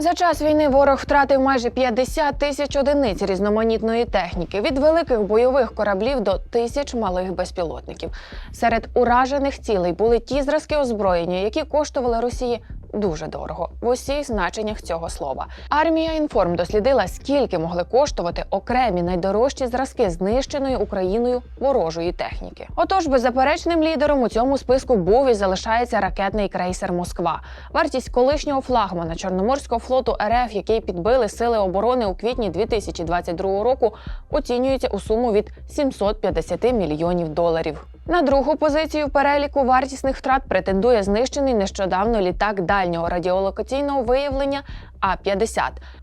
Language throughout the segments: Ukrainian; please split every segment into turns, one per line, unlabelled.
За час війни ворог втратив майже 50 тисяч одиниць різноманітної техніки від великих бойових кораблів до тисяч малих безпілотників. Серед уражених цілей були ті зразки озброєння, які коштували Росії дуже дорого в усіх значеннях цього слова. Армія інформ дослідила, скільки могли коштувати окремі найдорожчі зразки знищеної Україною ворожої техніки. Отож, беззаперечним лідером у цьому списку був і залишається ракетний крейсер Москва. Вартість колишнього флагмана Чорноморського флоту РФ, який підбили сили оборони у квітні 2022 року, оцінюється у суму від 750 мільйонів доларів. На другу позицію переліку вартісних втрат претендує знищений нещодавно літак дальнього радіолокаційного виявлення А-50.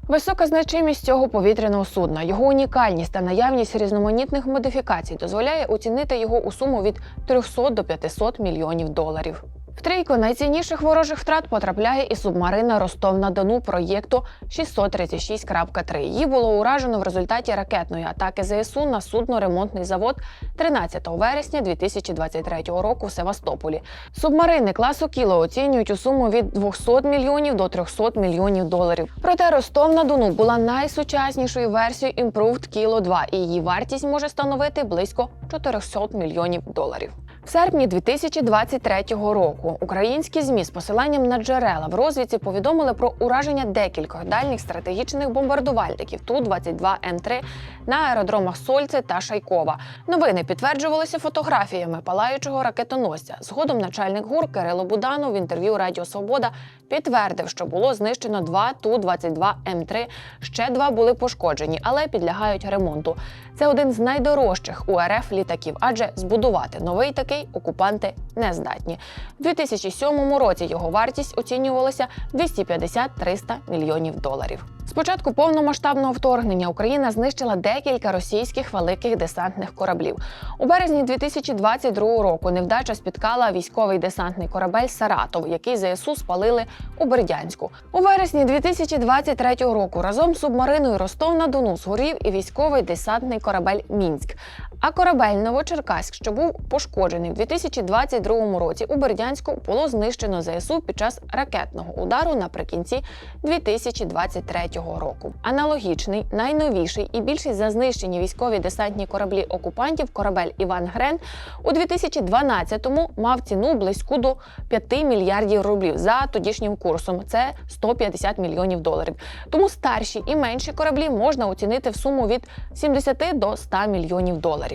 Висока значимість цього повітряного судна, його унікальність та наявність різноманітних модифікацій дозволяє оцінити його у суму від 300 до 500 мільйонів доларів. В трійку найцінніших ворожих втрат потрапляє і субмарина Ростов-на-Дону проєкту 636.3. Її було уражено в результаті ракетної атаки ЗСУ на судно-ремонтний завод 13 вересня 2023 року в Севастополі. Субмарини класу Кіло оцінюють у суму від 200 мільйонів до 300 мільйонів доларів. Проте Ростов-на-Дону була найсучаснішою версією Improved Кіло 2 і її вартість може становити близько 400 мільйонів доларів. В серпні 2023 року українські змі з посиланням на джерела в розвідці повідомили про ураження декількох дальніх стратегічних бомбардувальників Ту-22М3 на аеродромах Сольце та Шайкова. Новини підтверджувалися фотографіями палаючого ракетоносця. Згодом начальник ГУР Кирило Буданов в інтерв'ю Радіо Свобода підтвердив, що було знищено два Ту-22М3, ще два були пошкоджені, але підлягають ремонту. Це один з найдорожчих у РФ літаків, адже збудувати новий такий окупанти не здатні. У 2007 році його вартість оцінювалася 250-300 мільйонів доларів. З початку повномасштабного вторгнення Україна знищила декілька російських великих десантних кораблів. У березні 2022 року невдача спіткала військовий десантний корабель Саратов, який ЗСУ спалили у Бердянську. У вересні 2023 року разом з субмариною Ростов-на-Дону згорів і військовий десантний корабель Мінськ. А корабель Новочеркаськ, що був пошкоджений в 2022 році у Бердянську, було знищено ЗСУ під час ракетного удару наприкінці 2023 року. Аналогічний, найновіший і більший за знищені військові десантні кораблі окупантів корабель Іван Грен у 2012-му мав ціну близьку до 5 мільярдів рублів за тодішнім курсом. Це 150 мільйонів доларів. Тому старші і менші кораблі можна оцінити в суму від 70 до 100 мільйонів доларів.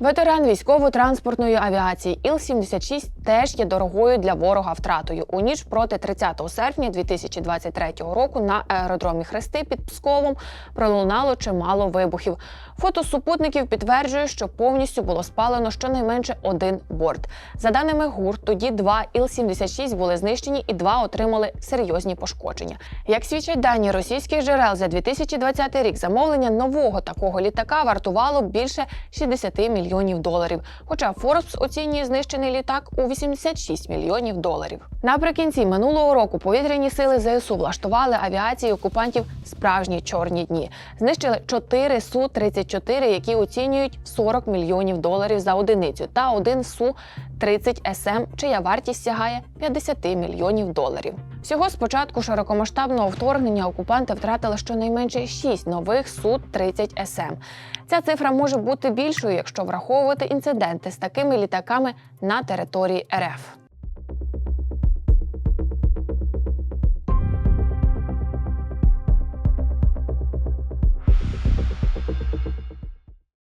Ветеран військово-транспортної авіації Іл-76 теж є дорогою для ворога втратою. У ніч проти 30 серпня 2023 року на аеродромі Хрести під Псковом пролунало чимало вибухів. Фото супутників підтверджує, що повністю було спалено щонайменше один борт. За даними ГУР, тоді два Іл-76 були знищені і два отримали серйозні пошкодження. Як свідчать дані російських джерел за 2020 рік, замовлення нового такого літака вартувало більше 60 мільйонів доларів. Хоча Forbes оцінює знищений літак у 86 мільйонів доларів. Наприкінці минулого року повітряні сили ЗСУ влаштували авіації окупантів справжні чорні дні. Знищили 4 су 34 які оцінюють в 40 мільйонів доларів за одиницю, та один су 30 СМ, чия вартість сягає 50 мільйонів доларів. Всього з початку широкомасштабного вторгнення окупанти втратили щонайменше 6 нових су 30 СМ. Ця цифра може бути більшою, якщо враховувати інциденти з такими літаками на території РФ.